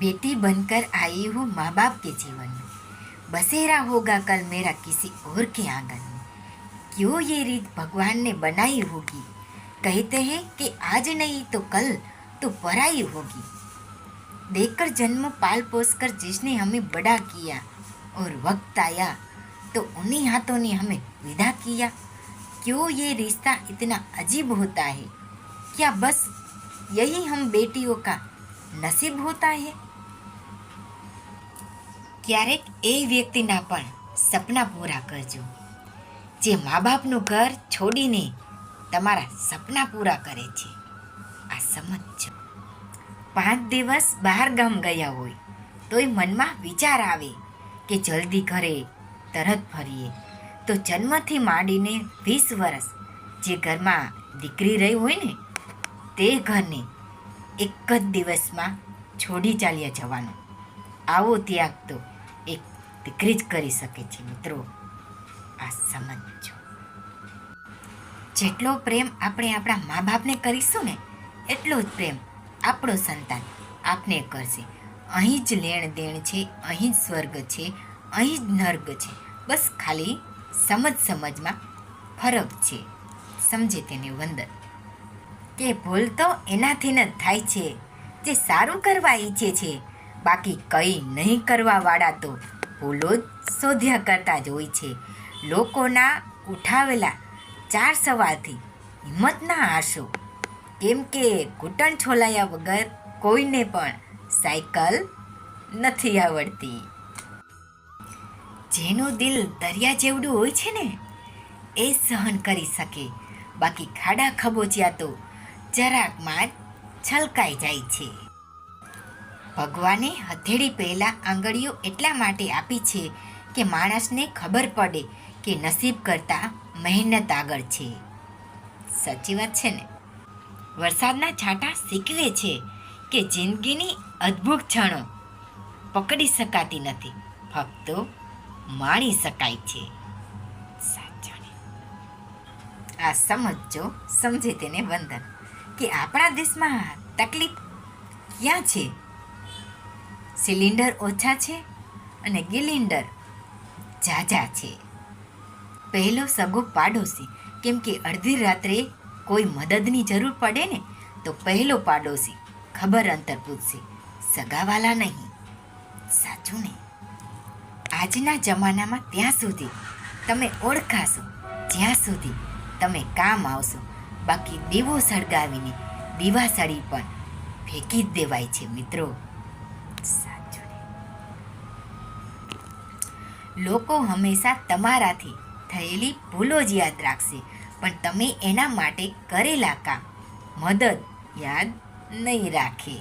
बेटी बनकर आई हूँ माँ बाप के जीवन में। बसेरा होगा कल मेरा किसी और के आँगन में। क्यों ये रीत भगवान ने बनाई होगी? कहते हैं कि आज नहीं तो कल तो पराई होगी। देखकर जन्म पाल पोस कर जिसने हमें बड़ा किया और वक्त आया तो उन्हीं हाथों ने हमें विदा किया। क्यों ये रिश्ता इतना अजीब होता है? क्या बस यही हम बेटियों का नसीब होता है? ક્યારેક એ વ્યક્તિના પણ સપના પૂરા કરજો. જે મા બાપનું ઘર છોડીને તમારા સપના પૂરા કરે છે, આ સમજો પાંચ દિવસ બહાર ગામ ગયા હોય, તોય મનમાં વિચાર આવે કે જલ્દી ઘરે તરત ફરીએ. તો જન્મથી માંડીને વીસ વર્ષ જે ઘરમાં દીકરી રહી હોય ને, તે ઘરને એક જ દિવસમાં છોડી ચાલ્યા જવાનો. આવો ત્યાગ તો એક દીકરી જ કરી શકે છે, મિત્રો. આ સમજો જેટલો પ્રેમ આપણે આપણા મા બાપને કરીશું ને, એટલો જ પ્રેમ આપણો સંતાન આપને કરશે. અહીં જ લેણ દેણ છે, અહીં જ સ્વર્ગ છે, અહીં જ નર્ગ છે. બસ ખાલી સમજ સમજમાં ફરક છે. સમજે તેને વંદન. કે ભૂલ તો એનાથી જ થાય છે, જે સારું કરવા ઈચ્છે છે બાકી કંઈ નહીં કરવાવાળા તો ભૂલો જ શોધ્યા કરતા જ હોય છે. લોકોના ઉઠાવેલા ચાર સવાલથી હિંમત ના હારશો. કેમ કે ઘૂંટણ છોલાયા વગર કોઈને પણ સાયકલ નથી આવડતી. જેનું દિલ દરિયા જેવડું હોય છે ને, એ સહન કરી શકે. બાકી ખાડા ખબોચ્યા તો જરાકમાં જ છલકાઈ જાય છે. ભગવાને હથેળી પહેલાં આંગળીઓ એટલા માટે આપી છે કે માણસને ખબર પડે કે નસીબ કરતાં મહેનત આગળ છે. સાચી વાત છે ને? વરસાદના છાંટા શીખવે છે કે જિંદગીની અદ્ભુત ક્ષણો પકડી શકાતી નથી, ફક્ત માણી શકાય છે. આ સમજો સમજે તેને વંદન, કે આપણા દેશમાં તકલીફ ક્યાં છે? સિલિન્ડર ઓછા છે અને ગિલિન્ડર ઝાઝા છે. પહેલો સગો પાડોશી, કેમ કે અડધી રાત્રે કોઈ મદદની જરૂર પડે ને, તો પહેલો પાડોશી ખબર અંતર પૂછશે. સગાવાલા નહીં. સાચું ને? આજના જમાનામાં ત્યાં સુધી તમે ઓળખાશો, જ્યાં સુધી તમે કામ આવશો. બાકી દીવો સળગાવીને દીવાસળી પણ ફેંકી જ દેવાય છે મિત્રો. સાચું. લોકો હંમેશા તમારાથી થયેલી ભૂલો જ યાદ રાખશે, પણ તમે એના માટે કરેલા કામ મદદ યાદ નહીં રાખે